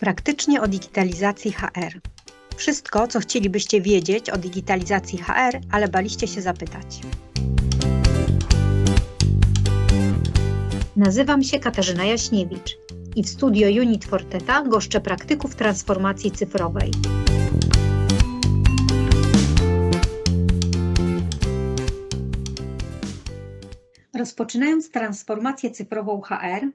Praktycznie o digitalizacji HR. Wszystko, co chcielibyście wiedzieć o digitalizacji HR, ale baliście się zapytać. Nazywam się Katarzyna Jaśniewicz i w studio Unit Forteta goszczę praktyków transformacji cyfrowej. Rozpoczynając transformację cyfrową HR,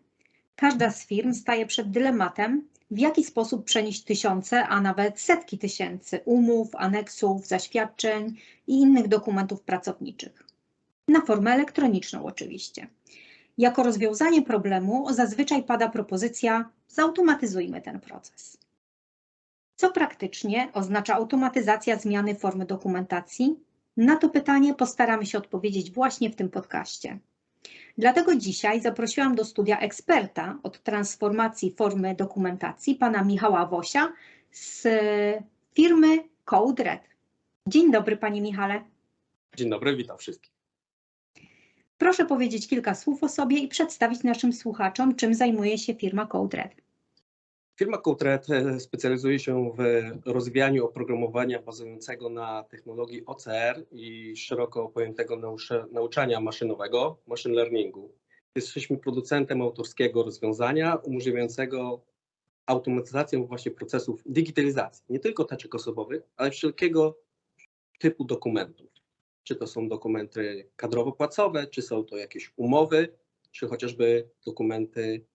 każda z firm staje przed dylematem, w jaki sposób przenieść tysiące, a nawet setki tysięcy umów, aneksów, zaświadczeń i innych dokumentów pracowniczych. Na formę elektroniczną oczywiście. Jako rozwiązanie problemu zazwyczaj pada propozycja zautomatyzujmy ten proces. Co praktycznie oznacza automatyzacja zmiany formy dokumentacji? Na to pytanie postaramy się odpowiedzieć właśnie w tym podcaście. Dlatego dzisiaj zaprosiłam do studia eksperta od transformacji formy dokumentacji, pana Michała Wosia z firmy CodeRed. Dzień dobry, panie Michale. Dzień dobry, witam wszystkich. Proszę powiedzieć kilka słów o sobie i przedstawić naszym słuchaczom, czym zajmuje się firma CodeRed. Firma CodeRed e, specjalizuje się w rozwijaniu oprogramowania bazującego na technologii OCR i szeroko pojętego nauczania maszynowego, machine learningu. Jesteśmy producentem autorskiego rozwiązania umożliwiającego automatyzację właśnie procesów digitalizacji, nie tylko teczek osobowych, ale wszelkiego typu dokumentów. Czy to są dokumenty kadrowo-płacowe, czy są to jakieś umowy, czy chociażby dokumenty,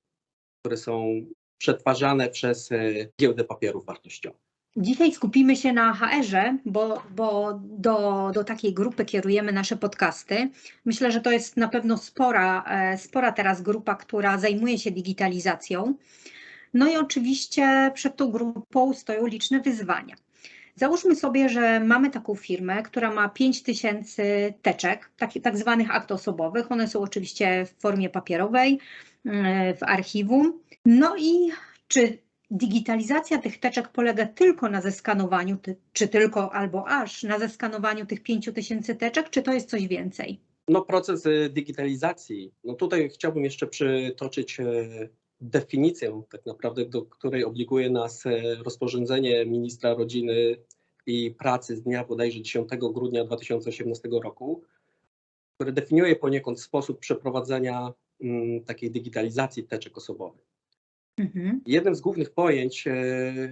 które są przetwarzane przez e, giełdę papierów wartościowych. Dzisiaj skupimy się na HR-ze, bo, bo do, do takiej grupy kierujemy nasze podcasty. Myślę, że to jest na pewno spora, e, spora teraz grupa, która zajmuje się digitalizacją. No i oczywiście przed tą grupą stoją liczne wyzwania. Załóżmy sobie, że mamy taką firmę, która ma 5000 teczek, tak, tak zwanych akt osobowych. One są oczywiście w formie papierowej, mm, w archiwum. No i czy digitalizacja tych teczek polega tylko na zeskanowaniu, czy tylko albo aż na zeskanowaniu tych 5000 teczek, czy to jest coś więcej? No proces e, digitalizacji, no tutaj chciałbym jeszcze przytoczyć e, definicję tak naprawdę, do której obliguje nas e, rozporządzenie ministra rodziny i pracy z dnia bodajże 10 grudnia 2018 roku, które definiuje poniekąd sposób przeprowadzenia mm, takiej digitalizacji teczek osobowych. Mhm. Jednym z głównych pojęć e,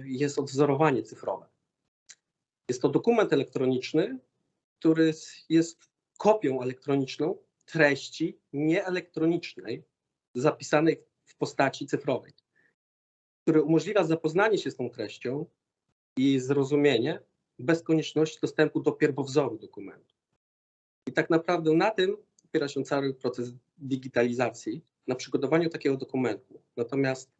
jest odwzorowanie cyfrowe. Jest to dokument elektroniczny, który jest kopią elektroniczną treści nieelektronicznej zapisanej w postaci cyfrowej, który umożliwia zapoznanie się z tą treścią i zrozumienie bez konieczności dostępu do pierwowzoru dokumentu. I tak naprawdę na tym opiera się cały proces digitalizacji, na przygotowaniu takiego dokumentu. Natomiast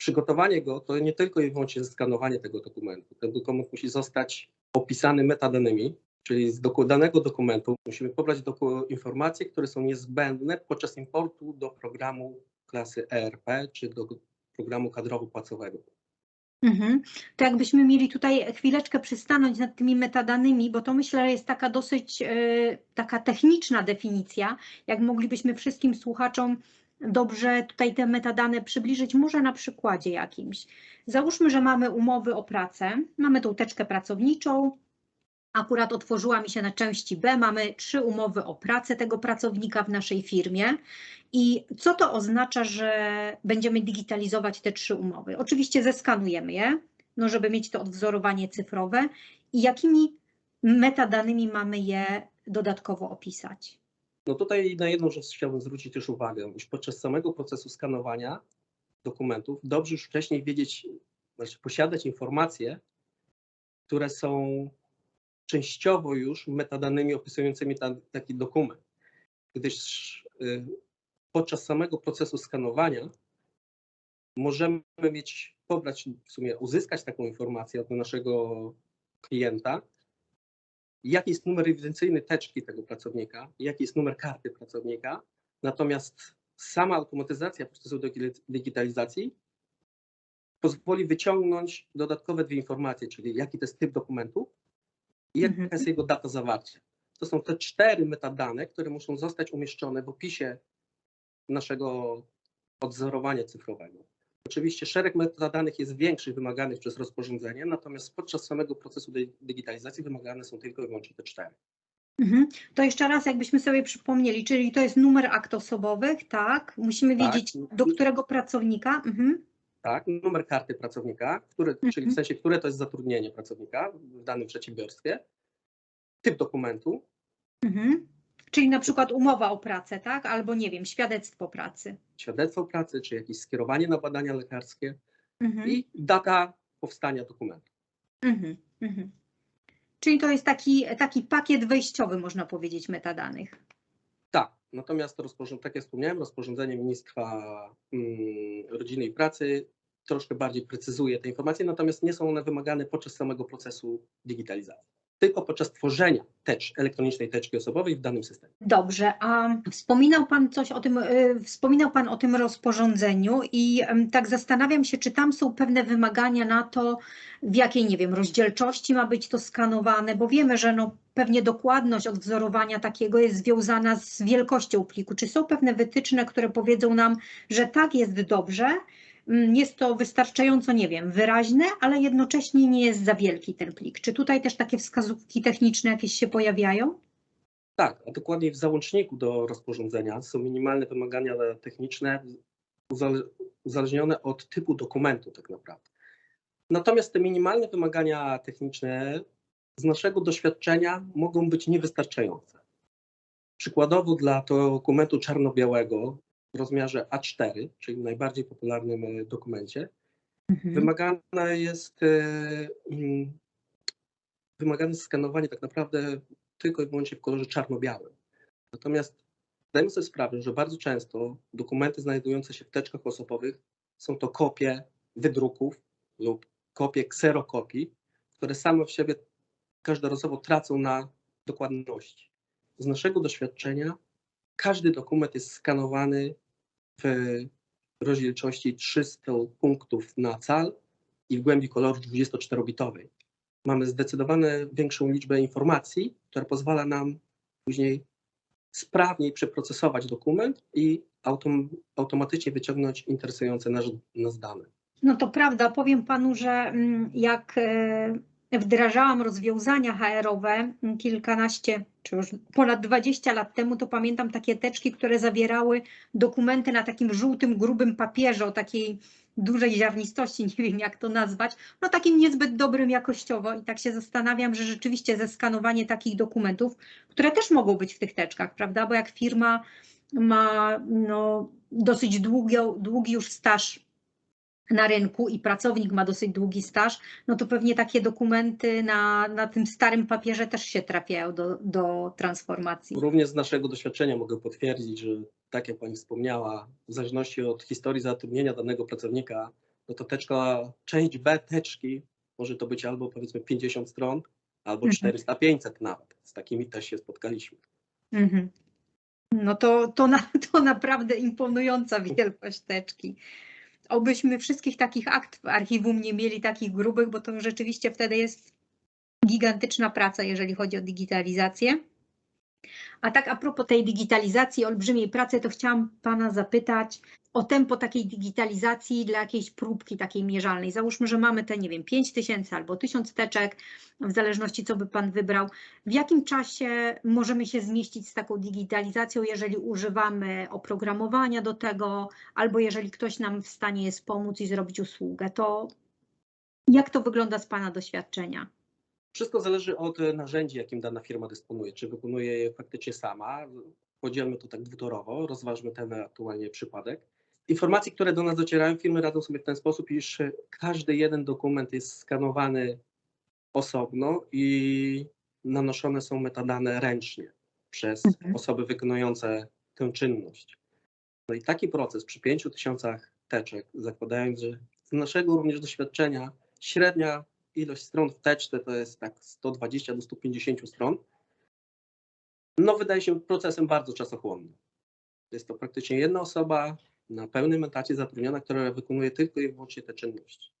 przygotowanie go to nie tylko i wyłącznie zeskanowanie tego dokumentu. Ten dokument musi zostać opisany metadanymi, czyli z danego dokumentu musimy pobrać doku, informacje, które są niezbędne podczas importu do programu klasy ERP czy do programu kadrowo-płacowego. Mhm. To jakbyśmy mieli tutaj chwileczkę przystanąć nad tymi metadanymi, bo to myślę, że jest taka dosyć e, taka techniczna definicja, jak moglibyśmy wszystkim słuchaczom dobrze tutaj te metadane przybliżyć, może na przykładzie jakimś. Załóżmy, że mamy umowy o pracę, mamy tą teczkę pracowniczą, akurat otworzyła mi się na części B, mamy trzy umowy o pracę tego pracownika w naszej firmie. I co to oznacza, że będziemy digitalizować te trzy umowy? Oczywiście zeskanujemy je, no żeby mieć to odwzorowanie cyfrowe i jakimi metadanymi mamy je dodatkowo opisać? No tutaj na jedną rzecz chciałbym zwrócić też uwagę, iż podczas samego procesu skanowania dokumentów dobrze już wcześniej wiedzieć, znaczy posiadać informacje, które są częściowo już metadanymi opisującymi ta, taki dokument, gdyż y, podczas samego procesu skanowania możemy mieć, pobrać, w sumie uzyskać taką informację od naszego klienta, jaki jest numer ewidencyjny teczki tego pracownika, jaki jest numer karty pracownika. Natomiast sama automatyzacja procesu digi- digitalizacji pozwoli wyciągnąć dodatkowe dwie informacje, czyli jaki to jest typ dokumentu i jaka Mhm. jest jego data zawarcia. To są te cztery metadane, które muszą zostać umieszczone w opisie naszego odwzorowania cyfrowego. Oczywiście szereg metadanych jest większy wymaganych przez rozporządzenie, natomiast podczas samego procesu digitalizacji wymagane są tylko i wyłącznie te cztery. Mhm. To jeszcze raz, jakbyśmy sobie przypomnieli, czyli to jest numer akt osobowych, tak? Musimy Tak. wiedzieć, do którego pracownika. Mhm. Tak, numer karty pracownika, który, czyli Mhm. w sensie, które to jest zatrudnienie pracownika w danym przedsiębiorstwie, typ dokumentu, Mhm. Czyli na przykład umowa o pracę, tak? Albo nie wiem, świadectwo pracy. świadectwo pracy, czy jakieś skierowanie na badania lekarskie Mhm. i data powstania dokumentu. Mhm. Mhm. Czyli to jest taki, taki pakiet wejściowy, można powiedzieć, metadanych. Tak, natomiast to rozporządzenie, tak jak wspomniałem, rozporządzenie Ministra mm, Rodziny i Pracy troszkę bardziej precyzuje te informacje, natomiast nie są one wymagane podczas samego procesu digitalizacji, tylko podczas tworzenia tecz, elektronicznej teczki osobowej w danym systemie. Dobrze, a wspominał Pan coś o tym, y, wspominał Pan o tym rozporządzeniu i tak zastanawiam się, czy tam są pewne wymagania na to, w jakiej, nie wiem, rozdzielczości ma być to skanowane, bo wiemy, że no, pewnie dokładność odwzorowania takiego jest związana z wielkością pliku. Czy są pewne wytyczne, które powiedzą nam, że tak jest dobrze, jest to wystarczająco, nie wiem, wyraźne, ale jednocześnie nie jest za wielki ten plik. Czy tutaj też takie wskazówki techniczne jakieś się pojawiają? Tak, a dokładniej w załączniku do rozporządzenia są minimalne wymagania techniczne uzale- uzależnione od typu dokumentu tak naprawdę. Natomiast te minimalne wymagania techniczne z naszego doświadczenia mogą być niewystarczające. Przykładowo dla dokumentu czarno-białego w rozmiarze A4, czyli najbardziej popularnym e, dokumencie, Mhm. wymagane jest e, mm, wymagane jest skanowanie tak naprawdę tylko i wyłącznie w kolorze czarno-białym. Natomiast zdajemy sobie sprawę, że bardzo często dokumenty znajdujące się w teczkach osobowych są to kopie wydruków lub kopie kserokopii, które same w siebie każdorazowo tracą na dokładności. Z naszego doświadczenia każdy dokument jest skanowany w rozdzielczości 300 punktów na cal i w głębi koloru 24-bitowej. Mamy zdecydowanie większą liczbę informacji, która pozwala nam później sprawniej przeprocesować dokument i autom, automatycznie wyciągnąć interesujące nas, nas dane. No to prawda, powiem panu, że mm, jak e, wdrażałam rozwiązania HR-owe mm, kilkanaście, czy już ponad 20 lat temu, to pamiętam takie teczki, które zawierały dokumenty na takim żółtym, grubym papierze o takiej dużej ziarnistości, nie wiem jak to nazwać, no takim niezbyt dobrym jakościowo. I tak się zastanawiam, że rzeczywiście zeskanowanie takich dokumentów, które też mogą być w tych teczkach, prawda, bo jak firma ma no, dosyć długi, długi już staż na rynku i pracownik ma dosyć długi staż, no to pewnie takie dokumenty na, na tym starym papierze też się trafiają do, do transformacji. Również z naszego doświadczenia mogę potwierdzić, że tak jak Pani wspomniała, w zależności od historii zatrudnienia danego pracownika, no to teczka, część B teczki może to być albo powiedzmy 50 stron, albo Mhm. 400-500 nawet. Z takimi też się spotkaliśmy. Mhm. No to, to, na, to naprawdę imponująca wielkość teczki. Obyśmy wszystkich takich akt w archiwum nie mieli takich grubych, bo to rzeczywiście wtedy jest gigantyczna praca, jeżeli chodzi o digitalizację. A tak a propos tej digitalizacji, olbrzymiej pracy, to chciałam Pana zapytać o tempo takiej digitalizacji dla jakiejś próbki takiej mierzalnej. Załóżmy, że mamy te, nie wiem, 5 tysięcy albo 1000 teczek, w zależności co by Pan wybrał. W jakim czasie możemy się zmieścić z taką digitalizacją, jeżeli używamy oprogramowania do tego, albo jeżeli ktoś nam w stanie jest pomóc i zrobić usługę, to jak to wygląda z Pana doświadczenia? Wszystko zależy od e, narzędzi, jakim dana firma dysponuje. Czy wykonuje je faktycznie sama? Podzielmy to tak dwutorowo, rozważmy ten aktualnie przypadek. Informacje, które do nas docierają, firmy radzą sobie w ten sposób, iż e, każdy jeden dokument jest skanowany osobno i nanoszone są metadane ręcznie przez Mhm. osoby wykonujące tę czynność. No i taki proces przy 5000 teczek, zakładając, że z naszego również doświadczenia średnia ilość stron w teczce to jest tak 120 do 150 stron, no wydaje się procesem bardzo czasochłonnym. Jest to praktycznie jedna osoba na pełnym etacie zatrudniona, która wykonuje tylko i wyłącznie te czynności.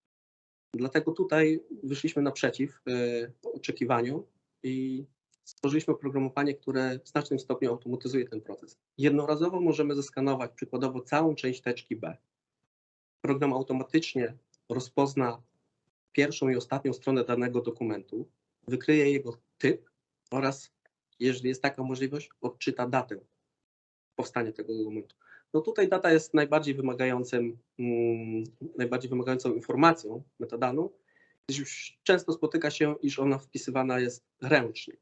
Dlatego tutaj wyszliśmy naprzeciw y, oczekiwaniom i stworzyliśmy oprogramowanie, które w znacznym stopniu automatyzuje ten proces. Jednorazowo możemy zeskanować przykładowo całą część teczki B. program automatycznie rozpozna pierwszą i ostatnią stronę danego dokumentu, wykryje jego typ oraz, jeżeli jest taka możliwość, odczyta datę powstania tego dokumentu. No tutaj data jest najbardziej wymagającym, mm, najbardziej wymagającą informacją, metadaną, gdyż już często spotyka się, iż ona wpisywana jest ręcznie.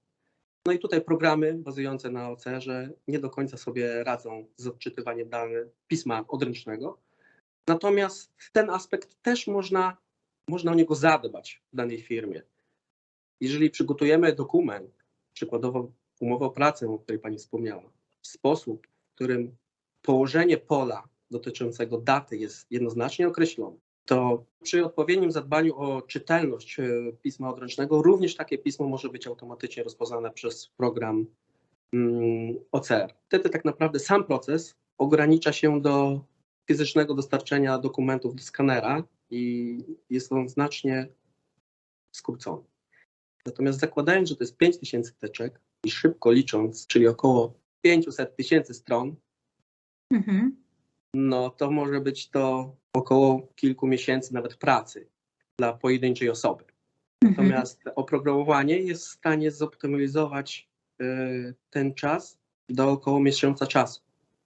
No i tutaj programy bazujące na OCR-ze nie do końca sobie radzą z odczytywaniem danych pisma odręcznego. Natomiast ten aspekt też można, można o niego zadbać w danej firmie. Jeżeli przygotujemy dokument, przykładowo umowę o pracę, o której Pani wspomniała, w sposób, w którym położenie pola dotyczącego daty jest jednoznacznie określone, to przy odpowiednim zadbaniu o czytelność e, pisma odręcznego również takie pismo może być automatycznie rozpoznane przez program mm, OCR. Wtedy tak naprawdę sam proces ogranicza się do fizycznego dostarczenia dokumentów do skanera i jest on znacznie skrócony. Natomiast zakładając, że to jest 5000 teczek i szybko licząc, czyli około 500 tysięcy stron, Mhm. no to może być to około kilku miesięcy nawet pracy dla pojedynczej osoby. Mhm. Natomiast oprogramowanie jest w stanie zoptymalizować y, ten czas do około miesiąca czasu.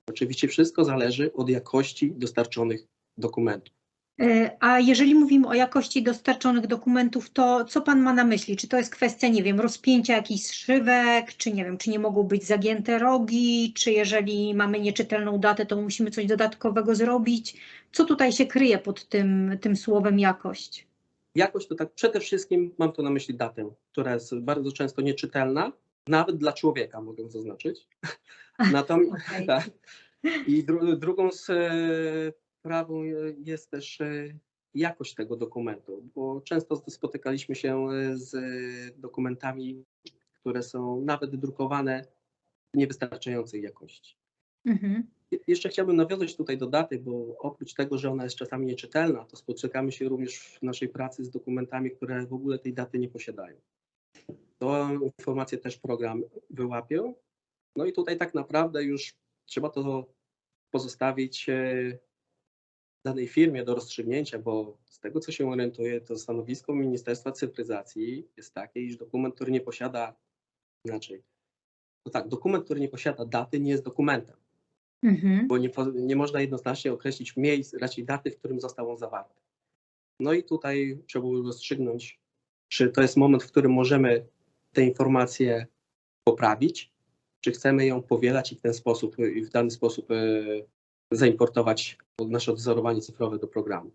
Oczywiście wszystko zależy od jakości dostarczonych dokumentów. E, A jeżeli mówimy o jakości dostarczonych dokumentów, to co Pan ma na myśli? Czy to jest kwestia, nie wiem, rozpięcia jakichś szywek, czy nie wiem, czy nie mogą być zagięte rogi, czy jeżeli mamy nieczytelną datę, to musimy coś dodatkowego zrobić? Co tutaj się kryje pod tym, tym słowem jakość? Jakość to tak przede wszystkim mam tu na myśli datę, która jest bardzo często nieczytelna, nawet dla człowieka mogę zaznaczyć. Natomiast Okej. tak. I dru, drugą sprawą jest też e, jakość tego dokumentu, bo często spotykaliśmy się e, z dokumentami, które są nawet drukowane niewystarczającej jakości. Mhm. Je- Jeszcze chciałbym nawiązać tutaj do daty, bo oprócz tego, że ona jest czasami nieczytelna, to spotykamy się również w naszej pracy z dokumentami, które w ogóle tej daty nie posiadają. To informacje też program wyłapią. No i tutaj tak naprawdę już trzeba to pozostawić e, danej firmie do rozstrzygnięcia, bo z tego co się orientuję, to stanowisko Ministerstwa Cyfryzacji jest takie, iż dokument, który nie posiada inaczej. No tak, dokument, który nie posiada daty, nie jest dokumentem Mhm. bo nie, nie można jednoznacznie określić miejsc, raczej daty, w którym został on zawarty. No i tutaj trzeba było rozstrzygnąć, czy to jest moment, w którym możemy te informacje poprawić, czy chcemy ją powielać i w ten sposób, i w dany sposób e, zaimportować nasze odzorowanie cyfrowe do programu.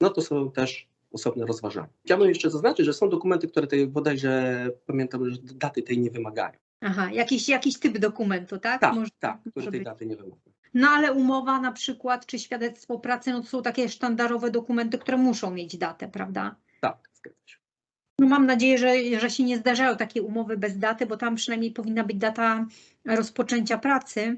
No to są też osobne rozważania. Chciałbym jeszcze zaznaczyć, że są dokumenty, które tej bodajże pamiętam, że daty tej nie wymagają. Aha, jakiś, jakiś typ dokumentu, tak? Tak, Może- tak, może tej być. daty nie wymagają. No ale umowa na przykład, czy świadectwo pracy, no to są takie sztandarowe dokumenty, które muszą mieć datę, prawda? Tak, zgadza się. No mam nadzieję, że, że się nie zdarzają takie umowy bez daty, bo tam przynajmniej powinna być data rozpoczęcia pracy.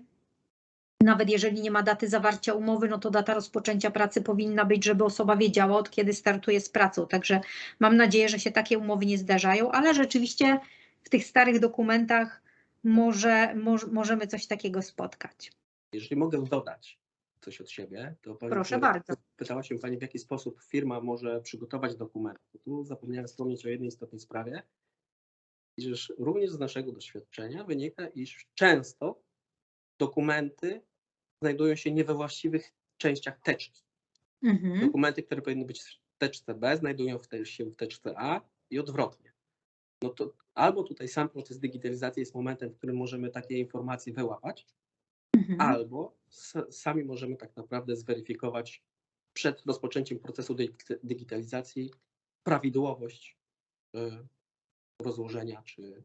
Nawet jeżeli nie ma daty zawarcia umowy, no to data rozpoczęcia pracy powinna być, żeby osoba wiedziała, od kiedy startuje z pracą. Także mam nadzieję, że się takie umowy nie zdarzają, ale rzeczywiście w tych starych dokumentach może, może, możemy coś takiego spotkać. Jeżeli mogę dodać coś od siebie, to pani, Proszę bardzo. Pytała się Pani, w jaki sposób firma może przygotować dokumenty. Tu zapomniałem wspomnieć o jednej istotnej sprawie, iż również z naszego doświadczenia wynika, iż często dokumenty znajdują się nie we właściwych częściach teczki. Mhm. Dokumenty, które powinny być w teczce B, znajdują się w teczce A i odwrotnie. No to albo tutaj sam proces digitalizacji jest momentem, w którym możemy takie informacje wyłapać, Mhm. albo sami możemy tak naprawdę zweryfikować przed rozpoczęciem procesu dig- digitalizacji prawidłowość y, rozłożenia czy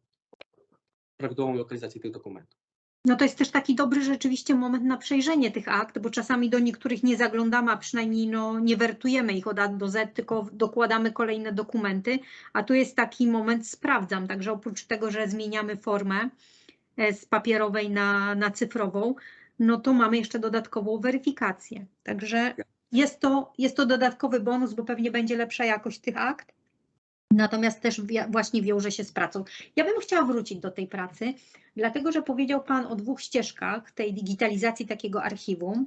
prawidłową lokalizację tych dokumentów. No to jest też taki dobry rzeczywiście moment na przejrzenie tych akt, bo czasami do niektórych nie zaglądamy, a przynajmniej no, nie wertujemy ich od A do Z, tylko dokładamy kolejne dokumenty, a tu jest taki moment sprawdzam, także oprócz tego, że zmieniamy formę e, z papierowej na, na cyfrową, no to mamy jeszcze dodatkową weryfikację. Także jest to, jest to dodatkowy bonus, bo pewnie będzie lepsza jakość tych akt. Natomiast też właśnie wiąże się z pracą. Ja bym chciała wrócić do tej pracy, dlatego że powiedział Pan o dwóch ścieżkach tej digitalizacji takiego archiwum.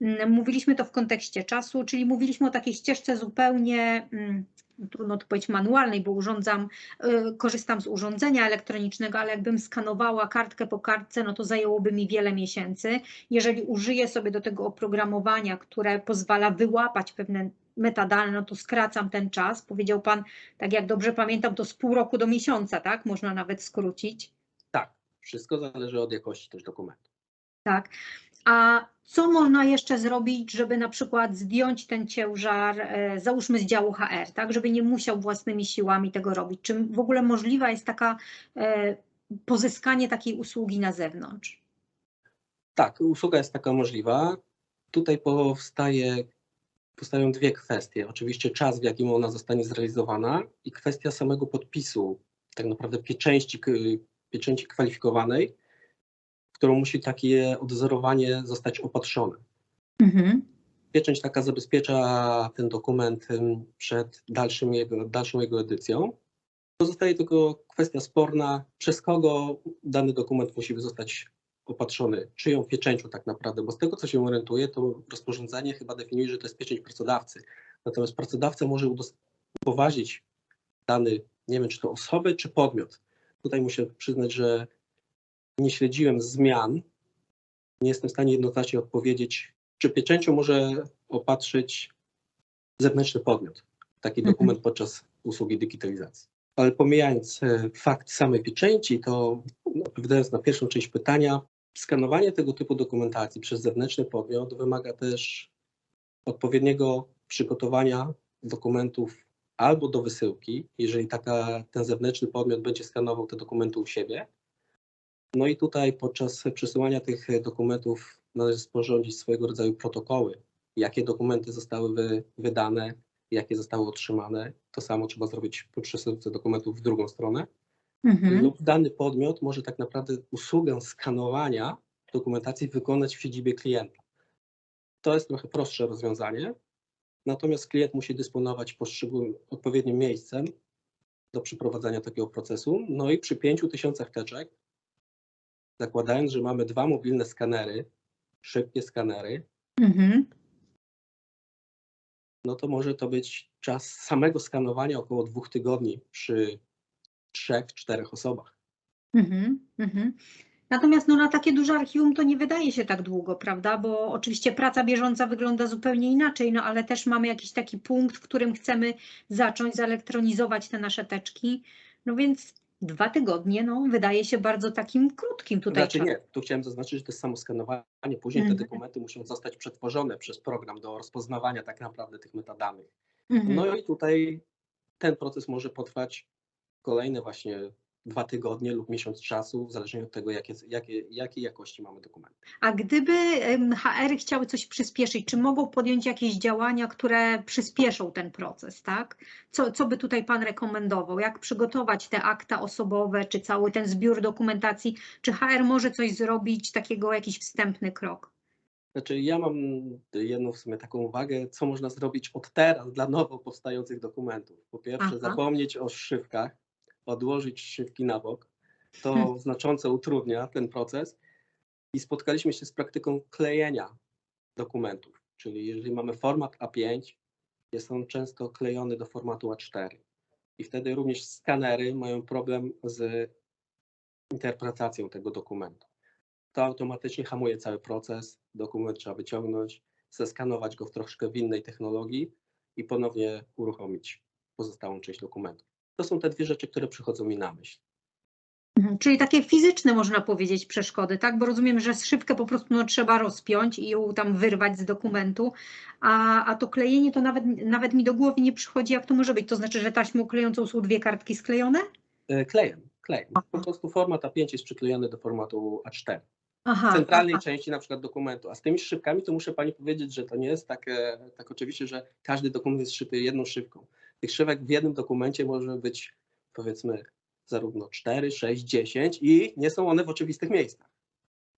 Mm, Mówiliśmy to w kontekście czasu, czyli mówiliśmy o takiej ścieżce zupełnie, mm, trudno to powiedzieć manualnej, bo urządzam, y, korzystam z urządzenia elektronicznego, ale jakbym skanowała kartkę po kartce, no to zajęłoby mi wiele miesięcy. Jeżeli użyję sobie do tego oprogramowania, które pozwala wyłapać pewne metadane, no to skracam ten czas. Powiedział Pan, tak jak dobrze pamiętam, to z pół roku do miesiąca, tak? Można nawet skrócić. Tak, wszystko zależy od jakości też dokumentu. Tak. A co można jeszcze zrobić, żeby na przykład zdjąć ten ciężar, e, załóżmy z działu HR, tak? Żeby nie musiał własnymi siłami tego robić? Czy w ogóle możliwa jest taka e, pozyskanie takiej usługi na zewnątrz? Tak, usługa jest taka możliwa. Tutaj powstaje, powstają dwie kwestie. Oczywiście czas, w jakim ona zostanie zrealizowana i kwestia samego podpisu, tak naprawdę pieczęci, pieczęci kwalifikowanej, którą musi takie odzorowanie zostać opatrzone. Mhm. Pieczęć taka zabezpiecza ten dokument przed dalszym jego, dalszą jego edycją. Pozostaje tylko kwestia sporna, przez kogo dany dokument musi zostać opatrzony, czyją pieczęcią tak naprawdę, bo z tego co się orientuję, to rozporządzenie chyba definiuje, że to jest pieczęć pracodawcy. Natomiast pracodawca może upoważnić dany, nie wiem czy to osoby, czy podmiot. Tutaj muszę przyznać, że nie śledziłem zmian. Nie jestem w stanie jednoznacznie odpowiedzieć, czy pieczęcią może opatrzyć zewnętrzny podmiot taki Mhm. dokument podczas usługi digitalizacji. Ale pomijając e, fakt samej pieczęci, to odpowiadając na pierwszą część pytania, skanowanie tego typu dokumentacji przez zewnętrzny podmiot wymaga też odpowiedniego przygotowania dokumentów albo do wysyłki, jeżeli taka, ten zewnętrzny podmiot będzie skanował te dokumenty u siebie. No i tutaj podczas przesyłania tych dokumentów należy sporządzić swojego rodzaju protokoły, jakie dokumenty zostały wy, wydane, jakie zostały otrzymane. To samo trzeba zrobić po przesyłce dokumentów w drugą stronę. Mhm. Lub dany podmiot może tak naprawdę usługę skanowania dokumentacji wykonać w siedzibie klienta. To jest trochę prostsze rozwiązanie, natomiast klient musi dysponować poszczególnym odpowiednim miejscem do przeprowadzania takiego procesu. No i przy 5000 teczek, zakładając, że mamy dwa mobilne skanery, szybkie skanery, Mhm. no to może to być czas samego skanowania około dwóch tygodni przy trzech, czterech osobach. Mhm, mhm. Natomiast no, na takie duże archiwum to nie wydaje się tak długo, prawda? Bo oczywiście praca bieżąca wygląda zupełnie inaczej, no ale też mamy jakiś taki punkt, w którym chcemy zacząć zelektronizować te nasze teczki. No więc dwa tygodnie, no wydaje się bardzo takim krótkim tutaj Znaczy nie, tu chciałem zaznaczyć, że to jest samo skanowanie. Później te Mhm. dokumenty muszą zostać przetworzone przez program do rozpoznawania tak naprawdę tych metadanych. Mhm. No i tutaj ten proces może potrwać kolejne właśnie dwa tygodnie lub miesiąc czasu, w zależności od tego, jakie, jakie, jakiej jakości mamy dokumenty. A gdyby HR chciały coś przyspieszyć, czy mogą podjąć jakieś działania, które przyspieszą ten proces, tak? Co, co by tutaj Pan rekomendował? Jak przygotować te akta osobowe, czy cały ten zbiór dokumentacji? Czy HR może coś zrobić, takiego jakiś wstępny krok? Znaczy ja mam jedną w sumie taką uwagę, co można zrobić od teraz dla nowo powstających dokumentów. Po pierwsze Aha. zapomnieć o szywkach, odłożyć szywki na bok. To Hmm. znacząco utrudnia ten proces. I spotkaliśmy się z praktyką klejenia dokumentów. Czyli jeżeli mamy format A5, jest on często klejony do formatu A4. I wtedy również skanery mają problem z interpretacją tego dokumentu. To automatycznie hamuje cały proces. Dokument trzeba wyciągnąć, zeskanować go w troszkę w innej technologii i ponownie uruchomić pozostałą część dokumentu. To są te dwie rzeczy, które przychodzą mi na myśl. Mhm, Czyli takie fizyczne, można powiedzieć, przeszkody, tak? Bo rozumiem, że szybkę po prostu no, trzeba rozpiąć i ją tam wyrwać z dokumentu, a, a to klejenie to nawet, nawet mi do głowy nie przychodzi, jak to może być. To znaczy, że taśmą klejącą są dwie kartki sklejone? E, Klejem, klejem. Po prostu format A5 jest przyklejony do formatu A4. Aha. w centralnej aha. części na przykład dokumentu. A z tymi szybkami to muszę Pani powiedzieć, że to nie jest tak, tak oczywiście, że każdy dokument jest szyty jedną szybką. Tych szybek w jednym dokumencie może być powiedzmy zarówno 4, 6, 10 i nie są one w oczywistych miejscach.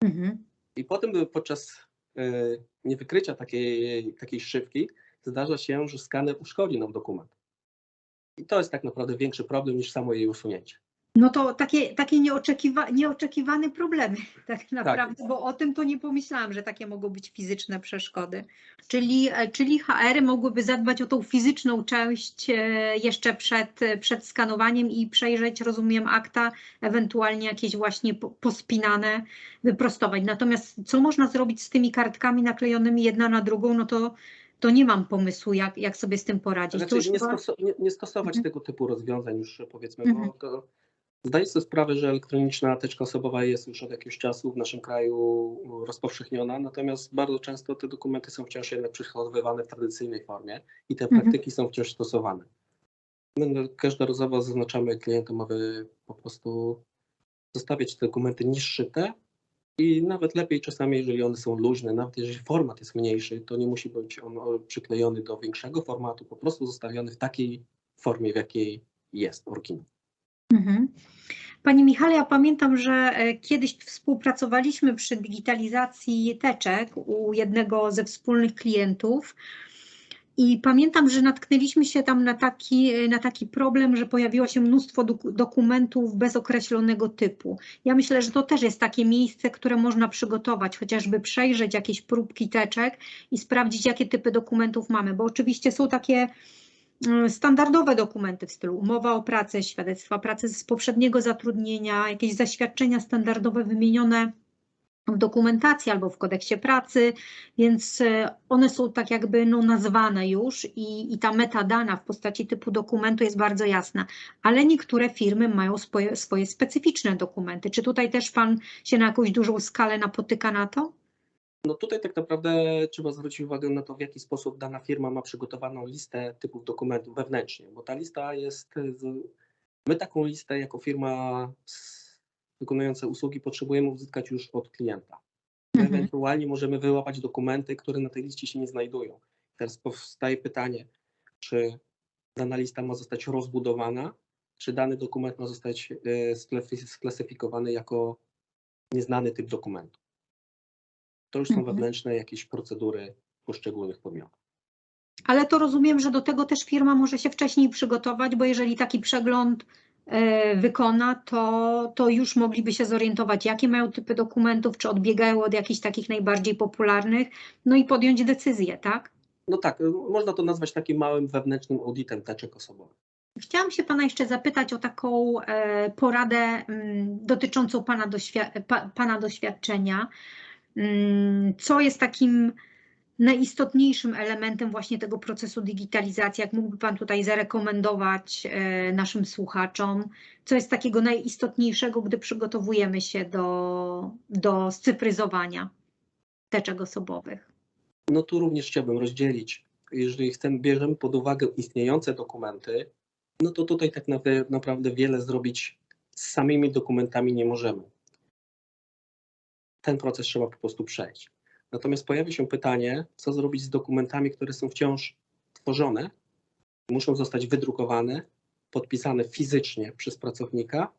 Mhm. I potem podczas e, niewykrycia takiej, takiej szybki zdarza się, że skaner uszkodzi nam dokument. I to jest tak naprawdę większy problem niż samo jej usunięcie. No to takie, takie nieoczekiwa, nieoczekiwane problemy tak naprawdę, bo o tym to nie pomyślałam, że takie mogą być fizyczne przeszkody. Czyli, e, czyli HR mogłyby zadbać o tą fizyczną część e, jeszcze przed, przed skanowaniem i przejrzeć, rozumiem, akta, ewentualnie jakieś właśnie po- pospinane, wyprostować. Natomiast co można zrobić z tymi kartkami naklejonymi jedna na drugą, no to, to nie mam pomysłu, jak, jak sobie z tym poradzić. To Znaczy, nie, nie stosować Mhm. tego typu rozwiązań już powiedzmy, Mhm. bo to zdaję sobie sprawę, że elektroniczna teczka osobowa jest już od jakiegoś czasu w naszym kraju rozpowszechniona, natomiast bardzo często te dokumenty są wciąż jednak przechowywane w tradycyjnej formie i te Mhm. praktyki są wciąż stosowane. My każdorazowo zaznaczamy klientom, aby po prostu zostawiać te dokumenty niezszyte i nawet lepiej czasami, jeżeli one są luźne, nawet jeżeli format jest mniejszy, to nie musi być on przyklejony do większego formatu, po prostu zostawiony w takiej formie, w jakiej jest oryginał. Mhm. Panie Michale, ja pamiętam, że e, kiedyś współpracowaliśmy przy digitalizacji teczek u jednego ze wspólnych klientów. I pamiętam, że natknęliśmy się tam na taki, na taki problem, że pojawiło się mnóstwo dok- dokumentów bez określonego typu. Ja myślę, że to też jest takie miejsce, które można przygotować, chociażby przejrzeć jakieś próbki teczek i sprawdzić, jakie typy dokumentów mamy, bo oczywiście są takie standardowe dokumenty w stylu umowa o pracę, świadectwa pracy z poprzedniego zatrudnienia, jakieś zaświadczenia standardowe wymienione w dokumentacji albo w kodeksie pracy, więc e, one są tak jakby no, nazwane już i, i ta metadana w postaci typu dokumentu jest bardzo jasna, ale niektóre firmy mają swoje, swoje specyficzne dokumenty. Czy tutaj też Pan się na jakąś dużą skalę napotyka na to? No tutaj tak naprawdę trzeba zwrócić uwagę na to, w jaki sposób dana firma ma przygotowaną listę typów dokumentów wewnętrznie, bo ta lista jest, z- my taką listę jako firma wykonująca usługi potrzebujemy uzyskać już od klienta. Mhm. Ewentualnie możemy wyłapać dokumenty, które na tej liście się nie znajdują. Teraz powstaje pytanie, czy dana lista ma zostać rozbudowana, czy dany dokument ma zostać sklasy- sklasyfikowany jako nieznany typ dokumentu. To już są Mhm. wewnętrzne jakieś procedury poszczególnych podmiotów. Ale to rozumiem, że do tego też firma może się wcześniej przygotować, bo jeżeli taki przegląd e, wykona, to, to już mogliby się zorientować, jakie mają typy dokumentów, czy odbiegają od jakichś takich najbardziej popularnych, no i podjąć decyzję, tak? No tak, e, można to nazwać takim małym wewnętrznym audytem teczek osobowych. Chciałam się Pana jeszcze zapytać o taką e, poradę mm, dotyczącą Pana, pana doświadczenia. Mm, Co jest takim najistotniejszym elementem właśnie tego procesu digitalizacji? Jak mógłby Pan tutaj zarekomendować e, naszym słuchaczom? Co jest takiego najistotniejszego, gdy przygotowujemy się do, do scyfryzowania teczek osobowych? No tu również chciałbym rozdzielić, jeżeli chcemy, bierzemy pod uwagę istniejące dokumenty, no to tutaj tak naprawdę wiele zrobić z samymi dokumentami nie możemy. Ten proces trzeba po prostu przejść. Natomiast pojawia się pytanie, co zrobić z dokumentami, które są wciąż tworzone, muszą zostać wydrukowane, podpisane fizycznie przez pracownika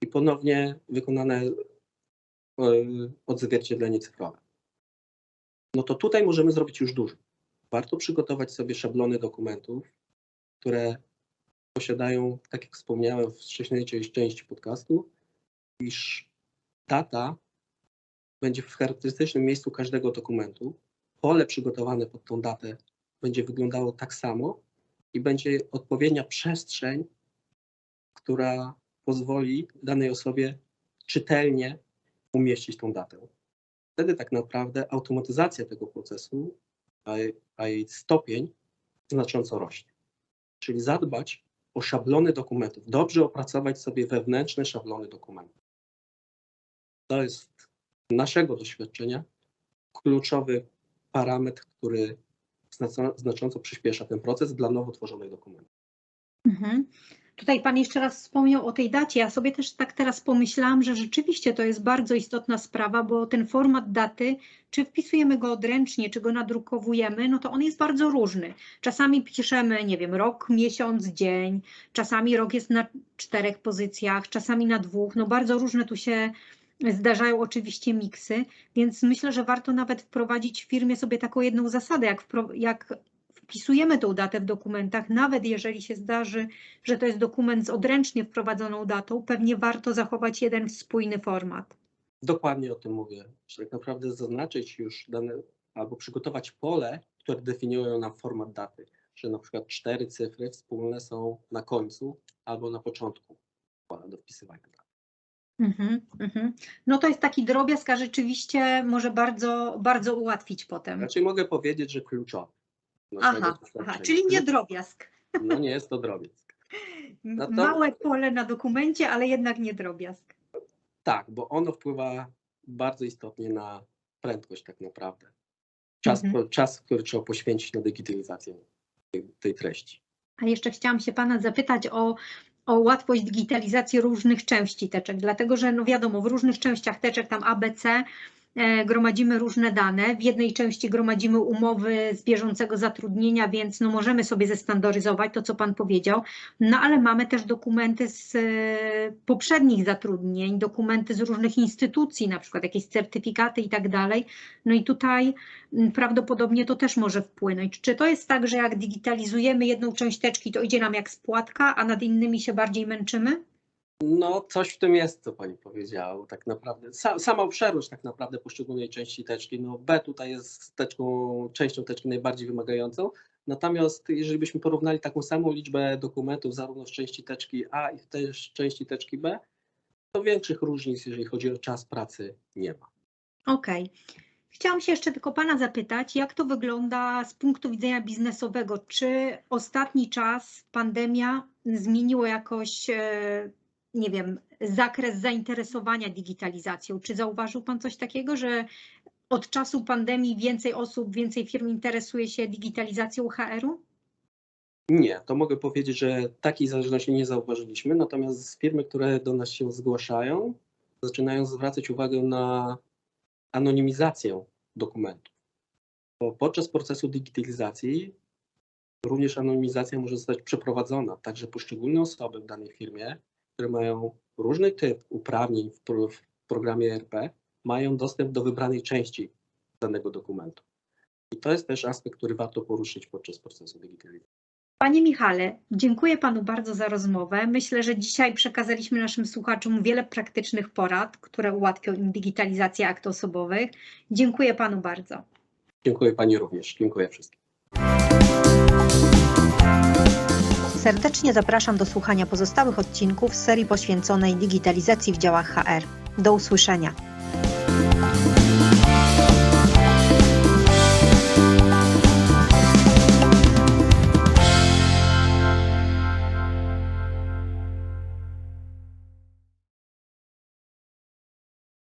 i ponownie wykonane e, odzwierciedlenie cyfrowe no to tutaj możemy zrobić już dużo. Warto przygotować sobie szablony dokumentów, które posiadają, tak jak wspomniałem w wcześniejszej części podcastu, iż data będzie w charakterystycznym miejscu każdego dokumentu. Pole przygotowane pod tą datę będzie wyglądało tak samo i będzie odpowiednia przestrzeń, która pozwoli danej osobie czytelnie umieścić tą datę wtedy tak naprawdę automatyzacja tego procesu, a, jej stopień znacząco rośnie. Czyli zadbać o szablony dokumentów, dobrze opracować sobie wewnętrzne szablony dokumentów. To jest naszego doświadczenia kluczowy parametr, który znacząco przyspiesza ten proces dla nowo tworzonych dokumentów. Mhm. Tutaj Pan jeszcze raz wspomniał o tej dacie. Ja sobie też tak teraz pomyślałam, że rzeczywiście to jest bardzo istotna sprawa, bo ten format daty, czy wpisujemy go odręcznie, czy go nadrukowujemy, no to on jest bardzo różny. Czasami piszemy, nie wiem, rok, miesiąc, dzień, czasami rok jest na czterech pozycjach, czasami na dwóch. No bardzo różne tu się zdarzają oczywiście miksy, więc myślę, że warto nawet wprowadzić w firmie sobie taką jedną zasadę, jak, jak wpisujemy tą datę w dokumentach, nawet jeżeli się zdarzy, że to jest dokument z odręcznie wprowadzoną datą, pewnie warto zachować jeden spójny format. Dokładnie o tym mówię, że tak naprawdę zaznaczyć już dane albo przygotować pole, które definiują nam format daty, że na przykład cztery cyfry wspólne są na końcu albo na początku pola do wpisywania Mhm, mhm. No to jest taki drobiazg, a rzeczywiście może bardzo, bardzo ułatwić potem. Raczej mogę powiedzieć, że kluczowy. naszego Aha, aha, czyli nie drobiazg. No nie jest to drobiazg. M- No Małe pole na dokumencie, ale jednak nie drobiazg. Tak, bo ono wpływa bardzo istotnie na prędkość tak naprawdę. Czas, Mhm. czas który trzeba poświęcić na digitalizację tej, tej treści. A jeszcze chciałam się Pana zapytać o, o łatwość digitalizacji różnych części teczek, dlatego że no wiadomo, w różnych częściach teczek, tam ABC, gromadzimy różne dane. W jednej części gromadzimy umowy z bieżącego zatrudnienia, więc no możemy sobie zestandaryzować to, co Pan powiedział, no ale mamy też dokumenty z e, poprzednich zatrudnień, dokumenty z różnych instytucji, na przykład jakieś certyfikaty i tak dalej. No i tutaj m, prawdopodobnie to też może wpłynąć. Czy to jest tak, że jak digitalizujemy jedną część teczki, to idzie nam jak spłatka, a nad innymi się bardziej męczymy? No, coś w tym jest, co pani powiedziała. Tak naprawdę sa, sama obszerność tak naprawdę poszczególnej części teczki. No, B tutaj jest teczką, częścią teczki najbardziej wymagającą. Natomiast jeżeli byśmy porównali taką samą liczbę dokumentów zarówno w części teczki A i też części teczki B, to większych różnic, jeżeli chodzi o czas pracy, nie ma. Okej. Chciałam się jeszcze tylko Pana zapytać, jak to wygląda z punktu widzenia biznesowego? Czy ostatni czas, pandemia, zmieniło jakoś, e, nie wiem, zakres zainteresowania digitalizacją? Czy zauważył Pan coś takiego, że od czasu pandemii więcej osób, więcej firm interesuje się digitalizacją HR-u? Nie, to mogę powiedzieć, że takiej zależności nie zauważyliśmy, natomiast firmy, które do nas się zgłaszają, zaczynają zwracać uwagę na anonimizację dokumentów. Bo podczas procesu digitalizacji również anonimizacja może zostać przeprowadzona, także poszczególne osoby w danej firmie, które mają różny typ uprawnień w, w programie ERP, mają dostęp do wybranej części danego dokumentu. I to jest też aspekt, który warto poruszyć podczas procesu digitalizacji. Panie Michale, dziękuję Panu bardzo za rozmowę. Myślę, że dzisiaj przekazaliśmy naszym słuchaczom wiele praktycznych porad, które ułatwią im digitalizację akt osobowych. Dziękuję Panu bardzo. Dziękuję Pani również. Dziękuję wszystkim. Serdecznie zapraszam do słuchania pozostałych odcinków serii poświęconej digitalizacji w działach HR. Do usłyszenia.